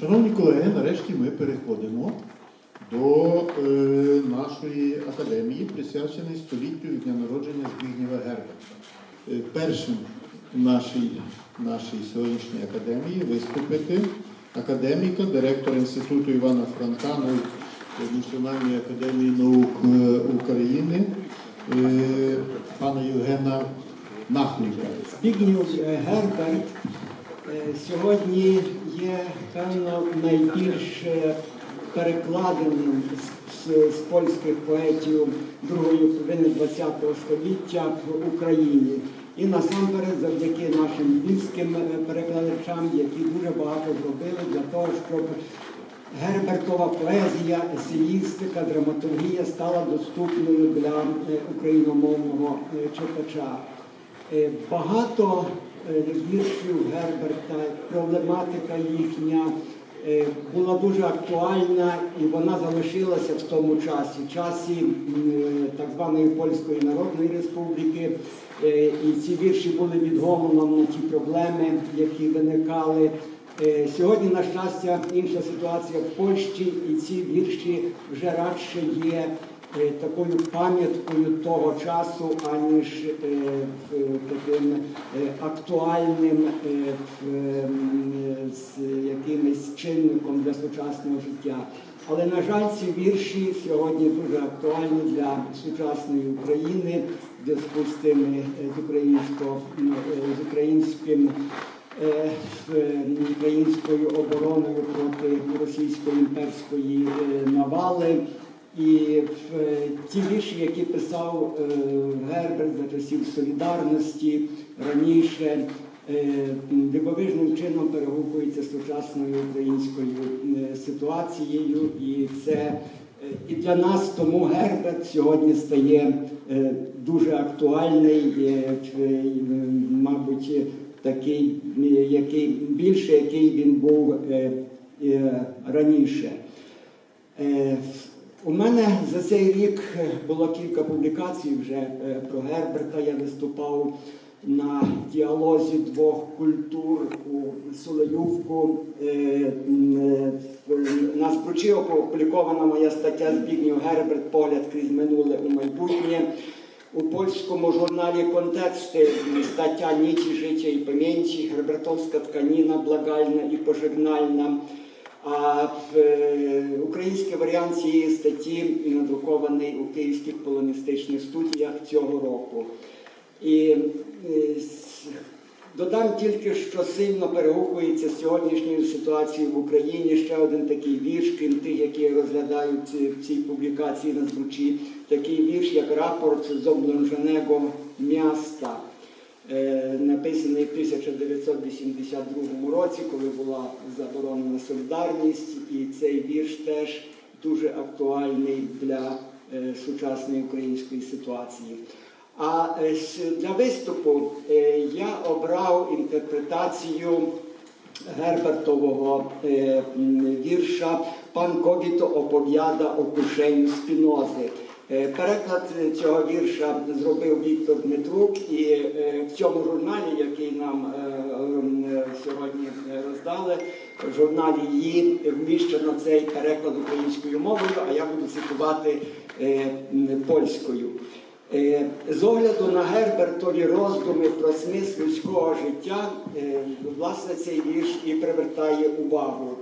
Шановні колеги, нарешті ми переходимо до е, нашої академії, присвяченої століттю від дня народження Збігнєва Герберта. Е, першим в нашій, нашій сьогоднішній академії виступити академіка, директор Інституту Івана Франка Національної академії наук е, України, е, пана Євгена Нахліка. Збігнєв е, Герберт сьогодні є, певно, найбільш е, перекладеним з, з, з польських поетів другої половини ХХ століття в Україні. І насамперед завдяки нашим львівським е, перекладачам, які дуже багато зробили для того, щоб Гербертова поезія, есеїстика, драматургія стала доступною для е, україномовного е, читача. Е, Багато е, віршів Герберта, проблематика їхня е, була дуже актуальна і вона залишилася в тому часі, в часі е, так званої Польської Народної Республіки. Е, І ці вірші були відгомоном на ті проблеми, які виникали. Е, Сьогодні, на щастя, інша ситуація в Польщі, і ці вірші вже радше є е, такою пам'яткою того часу, аніж е, таким е, актуальним е, якимось чинником для сучасного життя. Але, на жаль, ці вірші сьогодні дуже актуальні для сучасної України в зв'язку з тими е, з, е, українським е, е, українською обороною проти російської імперської е, навали. І е, ті вірші, які писав е, Герберт за часів солідарності раніше, е, дивовижним чином перегукується з сучасною українською ситуацією, і це і для нас тому Герберт сьогодні стає дуже актуальний, мабуть, такий, який більше, який він був раніше. У мене за цей рік е, було кілька публікацій вже е, про Герберта. Я виступав на діалозі двох культур у Солоювку. Е, На Збручі опублікована моя стаття Збігнів Герберт Погляд крізь минуле у майбутнє. У польському журналі Контексти стаття Ніті життя і пам'яті, Гербертовська тканіна благальна і пожигнальна. А е, український варіант цієї статті надрукований у київських полоністичних студіях цього року. І е, додам тільки, що сильно перегукується з сьогоднішньою ситуацією в Україні. Ще один такий вірш, крім тих, які розглядають в цій публікації на звучі, такий вірш, як рапорт з облонженого міста. Е, написаний в 1982 році, коли була заборонена солідарність, і цей вірш теж дуже актуальний для е, сучасної української ситуації. А е, для виступу я обрав інтерпретацію Гербертового вірша Пан Когіто оповіда о кушенню спінози. Е, Переклад цього вірша зробив Віктор Дмитрук, і е, в цьому журналі, який нам е, е, сьогодні роздали, в журналі її вміщено цей переклад українською мовою, а я буду цитувати польською. З огляду на Гербертові роздуми про смисл людського життя, власне, цей вірш і привертає увагу.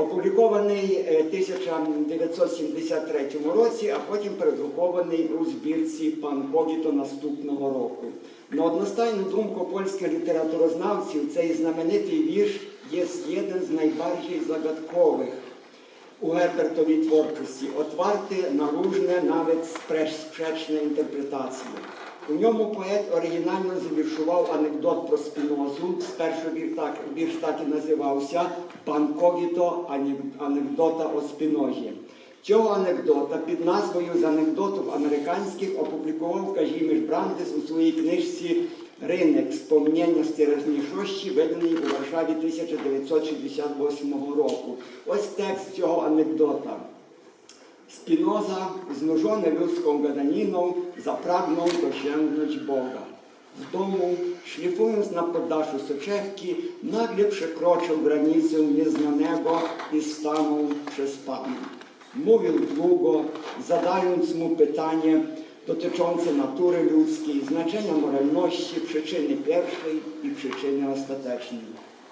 Опублікований е, 1973 році, а потім передрукований у збірці Пан Когіто наступного року. На одностайну думку польських літературознавців, цей знаменитий вірш є один з найбільш загадкових у Гербертовій творчості отварти наружне, навіть спреч- спречне інтерпретації. У ньому поет оригінально завіршував анекдот про спінозу. Спершу вірш так, вірш так і називався Пан Когіто анекдота о спінозі. Цього анекдота під назвою з анекдотів американських опублікував Кажіміш Брандес у своїй книжці Ринок спомнення стережнішощі, виданий у Варшаві 1968 року. Ось текст цього анекдота. Spinoza, znużony ludzką gadaniną, zapragnął dosięgnąć Boga. w domu, szlifując na podaszu soczewki, nagle przekroczył granicę nieznanego i stanął przez Pana. Mówił długo, zadając mu pytanie dotyczące natury ludzkiej, znaczenia moralności, przyczyny pierwszej i przyczyny ostatecznej.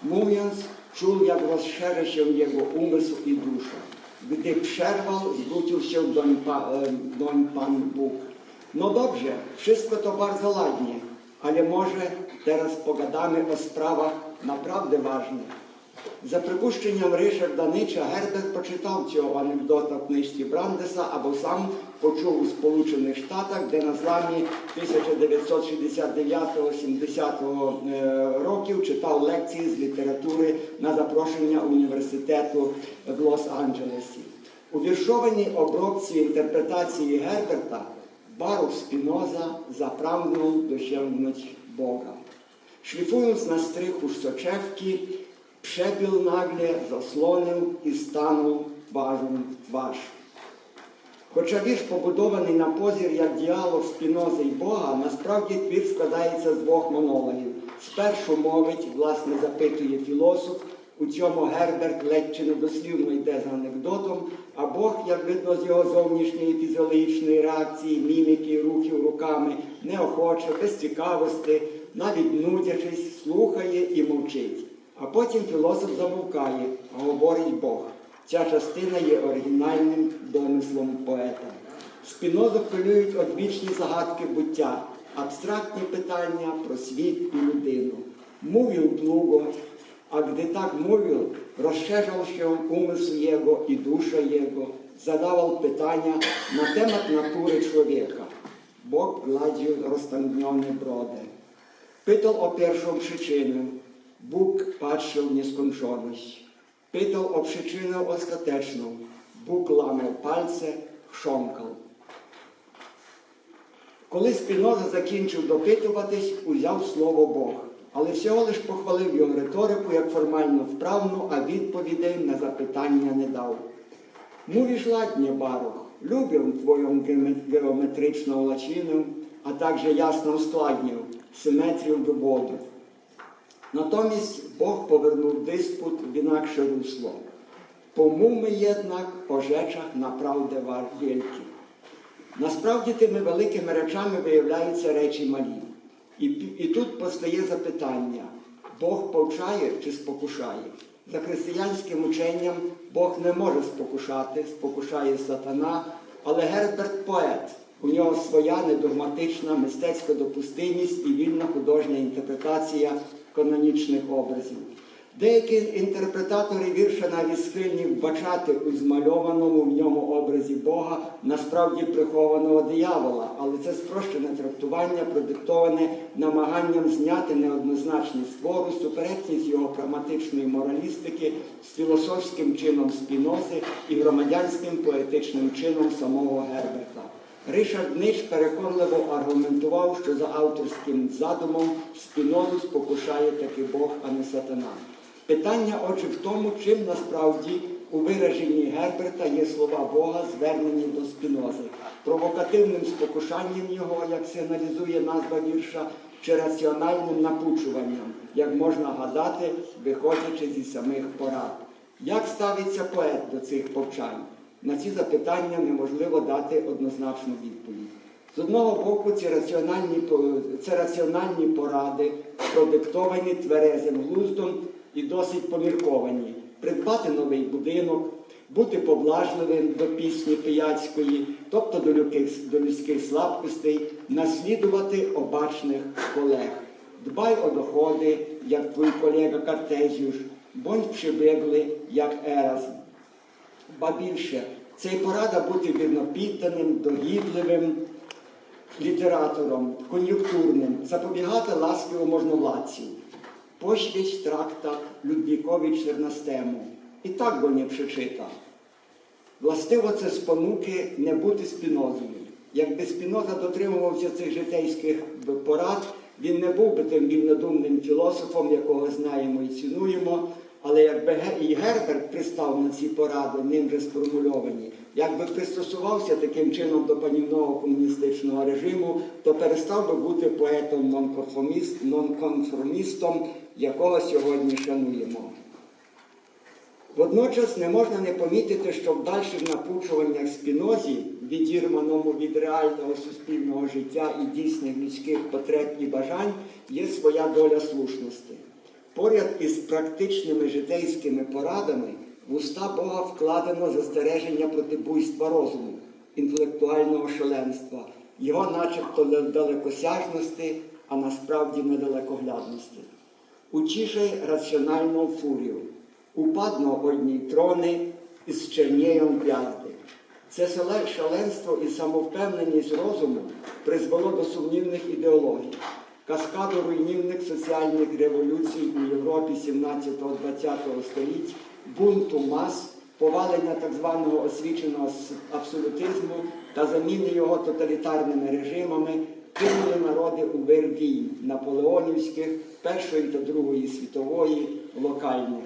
Mówiąc, czuł, jak rozszerza się jego umysł i dusza. Gdy przerwał, zwrócił się doń, pa, e, doń Pan Bóg. No dobrze, wszystko to bardzo ładnie, ale może teraz pogadamy o sprawach naprawdę ważnych. За припущенням Ришарда Нича, Герберт почитав цього анекдота в книжці Брандеса або сам почув у Сполучених Штатах, де на зламі 1969-70 е, років читав лекції з літератури запрошення університету в Лос-Анджелесі. У віршованій обробці інтерпретації Герберта Baruch Spinoza zapragnął dosięgnąć Boga. Szlifując na strychu soczewki, przebił nagle, zasłonił i stanął twarzą twarz. Хоча вірш побудований на позір як діалог Спінози і Бога, насправді твір складається з двох монологів. Спершу мовить, власне, запитує філософ, у цьому Герберт ледь чи недослівно йде з анекдотом, а Бог, як видно з його зовнішньої фізіологічної реакції, міміки, рухів руками, неохоче, без цікавості, навіть нудячись, слухає і мовчить. А потім філософ замовкає, говорить Бог. Ця частина є оригінальним домислом поета. Спінозу хвилюють одвічні загадки буття, абстрактні питання про світ і людину. Mówił długo, mówił, rozszerzał się umysł jego i dusza jego, zadawał pytania na temat natury człowieka. Bóg gładził roztęgnione brodę. Pytał o pierwszą przyczynę. Bóg patrzył w nieskończoność. Pytał o przyczynę ostateczną. Bóg ламав palce, chrząkał. Коли Спіноза закінчив допитуватись, узяв слово Бог, але всього лиш похвалив його риторику як формально вправну, а відповідей на запитання не дав. Baruch. Lubię Twoją geome- geometryczną łacinę, a także jasną składnię, symetrię wywodów. Natomiast Bóg poвернув dysput w inaksze rusło. Pomówmy jednak o rzeczach naprawdę wa- wielkich. Насправді тими великими речами виявляються речі малі. І, і тут постає запитання: Бог повчає чи спокушає? За християнським ученням Бог не може спокушати, спокушає сатана, але Герберт поет. У нього своя недогматична мистецька допустимість і вільна художня інтерпретація канонічних образів. Деякі інтерпретатори вірша навіть схильні вбачати у змальованому в ньому образі Бога насправді прихованого диявола, але це спрощене трактування, продиктоване намаганням зняти неоднозначність твору, суперечність його прагматичної моралістики з філософським чином Спінози і громадянським поетичним чином самого Герберта. Ришард Нич переконливо аргументував, що за авторським задумом спінозу спокушає таки Бог, а не сатана. Питання, отже, в тому, чим насправді у вираженні Герберта є слова Бога, звернені до спінози, провокативним спокушанням його, як сигналізує назва вірша, чи раціональним напучуванням, як можна гадати, виходячи зі самих порад. Як ставиться поет до цих повчань? На ці запитання неможливо дати однозначну відповідь. З одного боку, ці раціональні, це раціональні поради, продиктовані тверезим глуздом і досить помірковані. Придбати новий будинок, бути поблажливим до пісні пияцької, тобто до людських, до людських слабкостей, наслідувати обачних колег. Дбай о доходи, як твій колега Картезіуш, будь прибеглий, як Еразм. Ба більше, це й порада бути вірнопідданим, догідливим літератором, кон'юнктурним, запобігати ласки у можновладців. Poświeć traktat Ludwikowi XIV. І так go nie przeczyta. Властиво це спонуки не бути спінозою. Якби спіноза дотримувався цих житейських порад, він не був би тим вільнодумним філософом, якого знаємо і цінуємо. Але якби і Герберт пристав на ці поради, ним же сформульовані, якби пристосувався таким чином до панівного комуністичного режиму, то перестав би бути поетом нонконформіст, нонконформістом, якого сьогодні шануємо. Водночас не можна не помітити, що в дальших напучуваннях спінозі, відірваному від реального суспільного життя і дійсних людських потреб і бажань, є своя доля слушності. Поряд із практичними житейськими порадами в уста Бога вкладено застереження проти буйства розуму, інтелектуального шаленства, його начебто далекосяжності, а насправді недалекоглядності. Учишай раціональну фурію, упадно одні трони і зчернієм п'язди. Це шаленство і самовпевненість розуму призвело до сумнівних ідеологій, каскаду руйнівних соціальних революцій у Європі 17-20 століть, бунту мас, повалення так званого освіченого абсолютизму та заміни його тоталітарними режимами кинули народи у вир війн наполеонівських, Першої та Другої світової, локальних.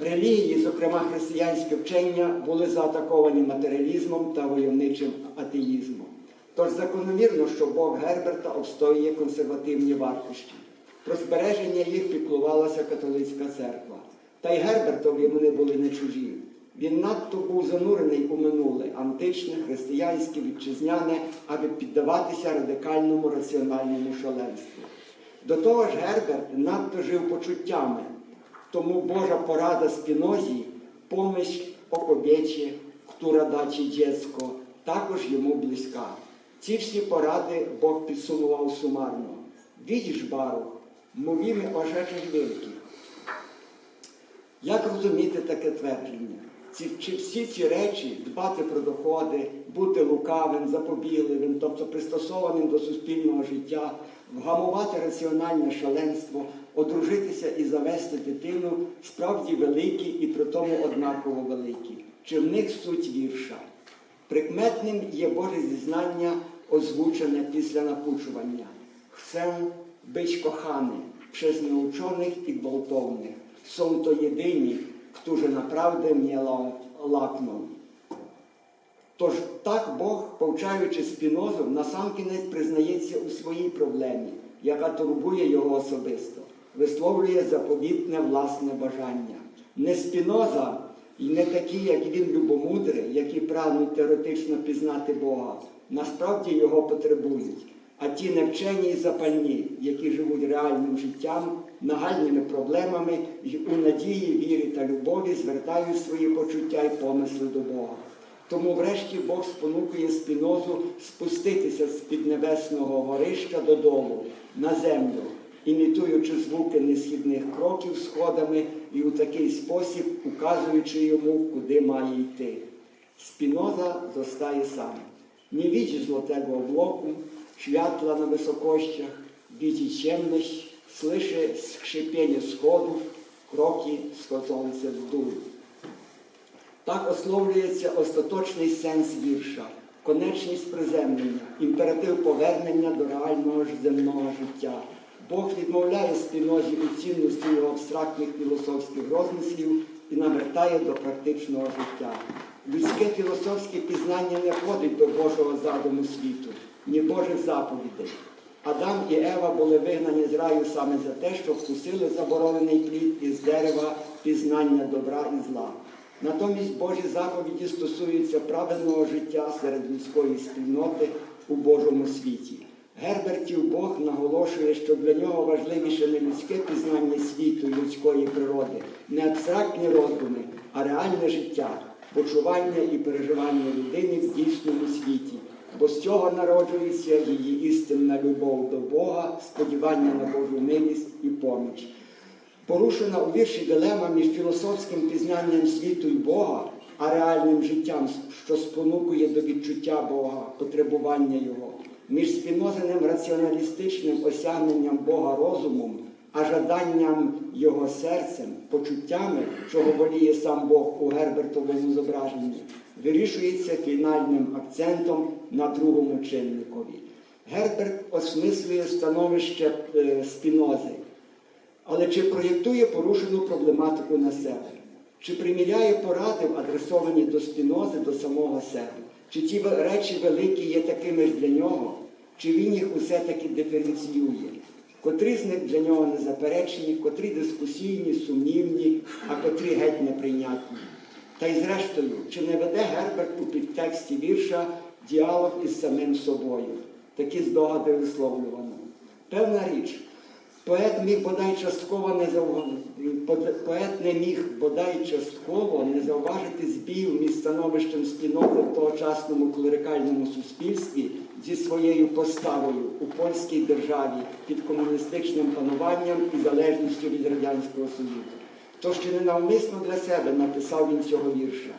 Релігії, зокрема християнське вчення, були заатаковані матеріалізмом та войовничим атеїзмом. Тож закономірно, що Бог Герберта обстоює консервативні вартощі. Про збереження їх піклувалася католицька церква. Та й Гербертові вони були не чужі. Він надто був занурений у минуле, античне, християнське, вітчизняне, аби піддаватися радикальному раціональному шаленству. До того ж, Герберт надто жив почуттями, тому Божа порада Спінозі, помощь о кобєчі, ктура дачі дєцько, також йому близька. Ці всі поради Бог підсумував сумарно. Відіж, Барух, мовіми о rzeczach wielkich. Як розуміти таке твердження? Ці, чи всі ці речі дбати про доходи, бути лукавим, запобігливим, тобто пристосованим до суспільного життя, вгамувати раціональне шаленство, одружитися і завести дитину справді великі і при тому однаково великі. Чи в них суть вірша? Прикметним є Боже зізнання, озвучене після напучування. Chcę być kochany przez nieuczonych i gwałtownych. Są to jedyni, którzy naprawdę mnie la- lakną. Тож так Бог, повчаючи спінозу, насамкінець признається у своїй проблемі, яка турбує його особисто, висловлює заповітне власне бажання. Не спіноза і не такі, як він любомудри, які прагнуть теоретично пізнати Бога, насправді його потребують. А ті невчені і запальні, які живуть реальним життям, нагальними проблемами і у надії, вірі та любові звертають свої почуття і помисли до Бога. Тому врешті Бог спонукує спінозу спуститися з під небесного горища додолу, на землю, імітуючи звуки несхідних кроків сходами і у такий спосіб указуючи йому, куди має йти. Spinoza zostaje sam. Nie widzi złotego obłoku, światła na wysokościach, widzi ciemność, słyszy skrzypienie schodów, kroki schodzące w dół. Так ословлюється остаточний сенс вірша, конечність приземлення, імператив повернення до реального земного життя. Бог відмовляє спінозі у цінності його абстрактних філософських розмислів і навертає до практичного життя. Людське філософське пізнання не входить до Божого задуму світу, ні Божих заповідей. Адам і Ева були вигнані з раю саме за те, що вкусили заборонений плід із дерева пізнання добра і зла. Натомість Божі заповіді стосуються правильного життя серед людської спільноти у Божому світі. Гербертів Бог наголошує, що для нього важливіше не людське пізнання світу людської природи, не абстрактні роздуми, а реальне життя, почування і переживання людини в дійсному світі. Бо з цього народжується її істинна любов до Бога, сподівання на Божу милість і поміч. Порушена у вірші дилема між філософським пізнанням світу і Бога, а реальним життям, що спонукує до відчуття Бога, потребування Його, між спінозеним раціоналістичним осягненням Бога розумом, а жаданням Його серцем, почуттями, чого воліє сам Бог у Гербертовому зображенні, вирішується фінальним акцентом на другому чинникові. Герберт осмислює становище е, спінози. Але чи проєктує порушену проблематику на себе? Чи приміряє поради, адресовані до спінози, до самого себе? Чи ті речі великі є такими ж для нього, чи він їх усе-таки диференціює? Котрі з них для нього незаперечні, котрі дискусійні, сумнівні, а котрі геть неприйнятні? Та й зрештою, чи не веде Герберт у підтексті вірша діалог із самим собою? Такі здогади висловлювано. Певна річ, поет міг бодай частково не поет не міг бодай частково не зауважити збів між становищем спільноти в тогочасному клерикальному суспільстві зі своєю поставою у польській державі під комуністичним пануванням і залежністю від Радянського Союзу. Тож чи не навмисно для себе написав він цього вірша?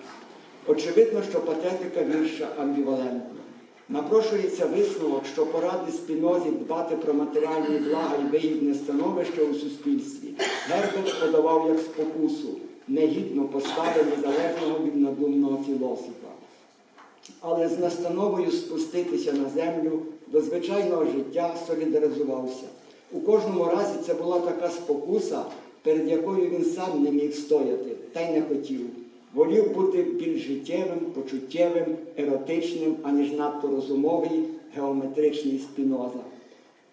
Очевидно, що патетика вірша амбівалентна. Напрошується висновок, що поради спінозі дбати про матеріальні блага і вигідне становище у суспільстві Герберт подавав як спокусу, негідну постави незалежного від надумного філософа. Але з настановою спуститися на землю до звичайного життя солідаризувався. У кожному разі це була така спокуса, перед якою він сам не міг стояти, та й не хотів. Волів бути більш життєвим, почуттєвим, еротичним, аніж надто розумовий, геометричний спіноза.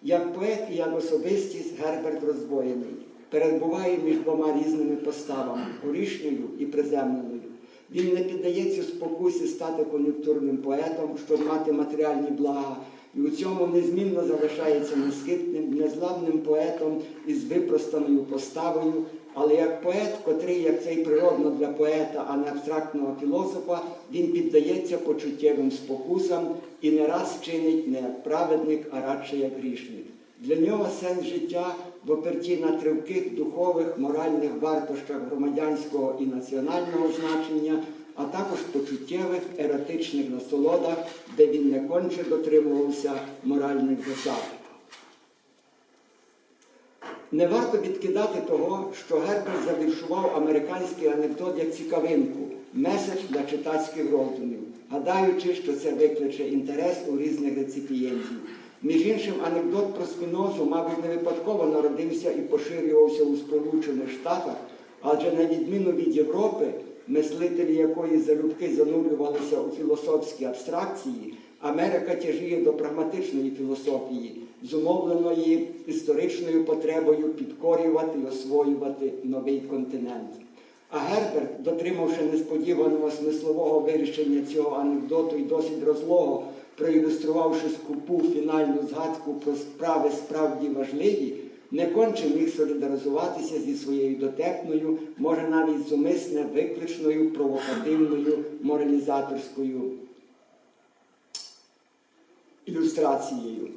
Як поет і як особистість Герберт роздвоєний, перебуває між двома різними поставами горішньою і приземленою. Він не піддається спокусі стати кон'юнктурним поетом, щоб мати матеріальні блага, і у цьому незмінно залишається несхитним, незламним поетом із випростаною поставою, але як поет, котрий, як це й природно для поета, а не абстрактного філософа, він піддається почуттєвим спокусам і не раз чинить не як праведник, а радше як грішник. Для нього сенс життя в оперті на тривких духових, моральних вартощах громадянського і національного значення, а також почуттєвих еротичних насолодах, де він не конче дотримувався моральних засад. Не варто відкидати того, що Герберт завіршував американський анекдот як цікавинку, меседж для читацьких роздумів, гадаючи, що це викличе інтерес у різних реципієнтів. Між іншим, анекдот про спінозу, мабуть, не випадково народився і поширювався у Сполучених Штатах, адже на відміну від Європи, мислителі якої залюбки занурювалися у філософські абстракції, Америка тяжіє до прагматичної філософії, зумовленої історичною потребою підкорювати і освоювати новий континент. А Герберт, дотримавши несподіваного смислового вирішення цього анекдоту і досить розлого, проілюструвавши скупу фінальну згадку про справи справді важливі, не конче міг солідаризуватися зі своєю дотепною, може навіть зумисне викличною провокативною моралізаторською ілюстрацією.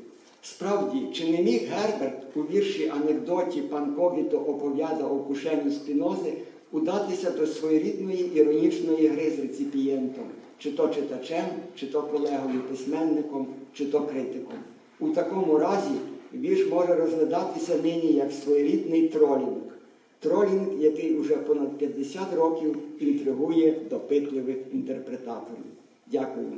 Справді, чи не міг Герберт у вірші анекдоті пан Когіто оповіда о кушенню спінози удатися до своєрідної іронічної гри з реципієнтом, чи то читачем, чи то колегою письменником, чи то критиком. У такому разі вірш може розглядатися нині як своєрідний тролінг. Тролінг, який уже понад 50 років інтригує допитливих інтерпретаторів. Дякую.